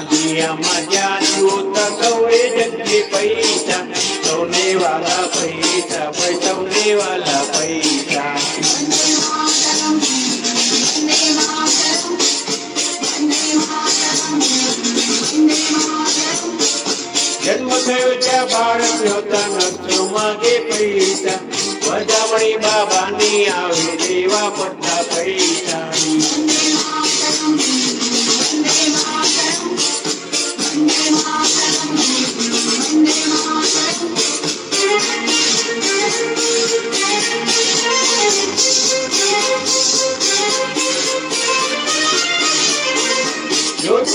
દુનિયામાં જ્યાં તકો એ જગ્યે પૈસા સૌને વાલા પૈસા સૌને વાલા પૈસા જન્મ થયો છે બાળક પોતાના નસો માગે પૈસા વધામણી બાબાની આવે દેવા પડતા પૈસા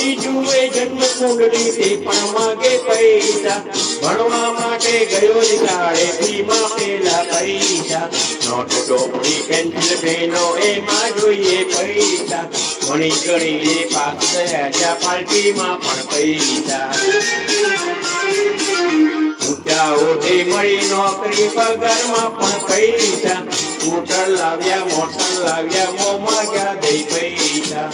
જુએ જન્મ કુંડળી તે પણ માગે પૈસા. ભણવા માટે ગયો શાળે ફીમાં પેલા પૈસા. નોટ ટોપડી પેન્સિલ પેનો એમાં જોઈએ પૈસા. ઘણી ઘણી એ પાસ થયા જ્યાં પાર્ટીમાં પણ પૈસા. ઊંચા ઓઢે મળી નોકરી પગારમાં પણ પૈસા. સ્કૂટર લાવ્યા, મોટર લાવ્યા, મોમાં ગયા દઈ પૈસા?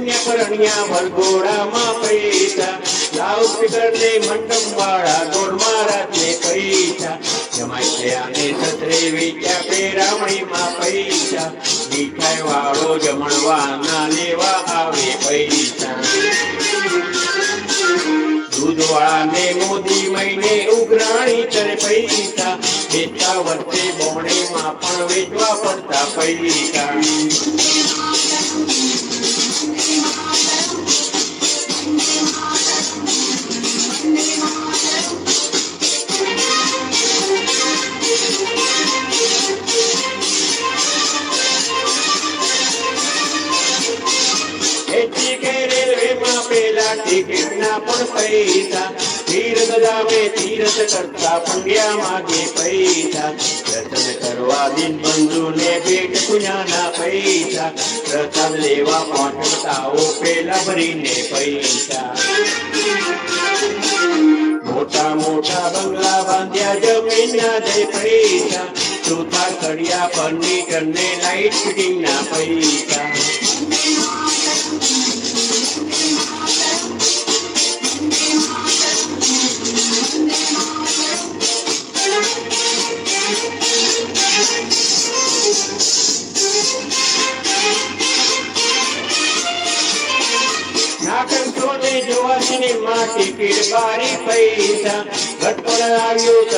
કન્યા પરણ્યા વરઘોડામાં પૈસા. લાઉડ સ્પીકર ને મંડપ વાળા ગોળ મહારાજ ને પૈસા. જમાઈ થયા ને સત્રે વેચ્યા પેરામણીમાં પૈસા. મીઠાઈ વાળો જમણવા ના લેવા આવે પૈસા. દૂધવાળા ને મોદી મહિને ઉઘરાણી કરે પૈસા. વેચતા વર્ષે માં પણ વેચવા પડતા પૈસા. મોટા મોટા બંગલા બાંધ્યા જમીનના દે પૈસા સુથાર કડિયા ફર્નિચર ને લાઈટ ફિટિંગ ના પૈસા બારી પૈસા. ઘટપણ આવ્યું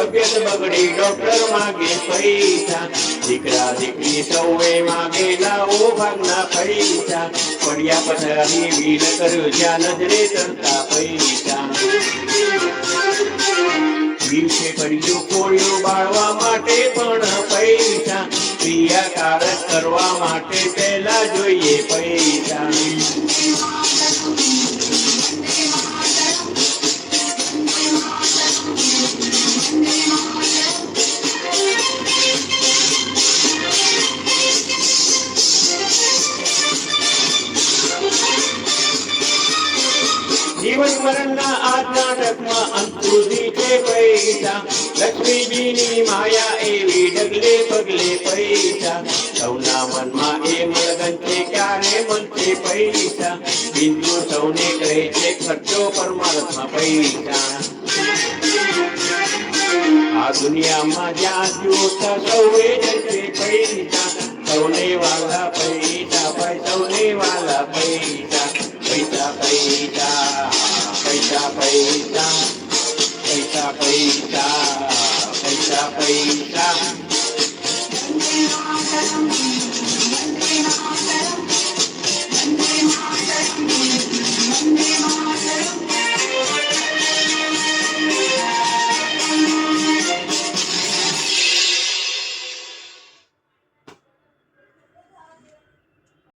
દિવસે કર્યું કોળિયું બાળવા માટે પણ પૈસા. ક્રિયાકારક કરવા માટે પહેલા જોઈએ પૈસા. મરણના આ છે પૈસા લક્ષ્મીજીની માયા એવી ડગલે પગલે પૈસા સૌના મનમાં એ મલગન છે ક્યારે મળશે પૈસા બિંદુ સૌને કહે છે ખર્ચો પરમાત્મા પૈસા આ દુનિયામાં જ્યાં જોતા સૌએ જશે પૈસા સૌને વાલા પૈસા ભાઈ સૌને વાલા પૈસા પૈસા પૈસા पैसा पैसा पैसा पैसा पैसा पैसा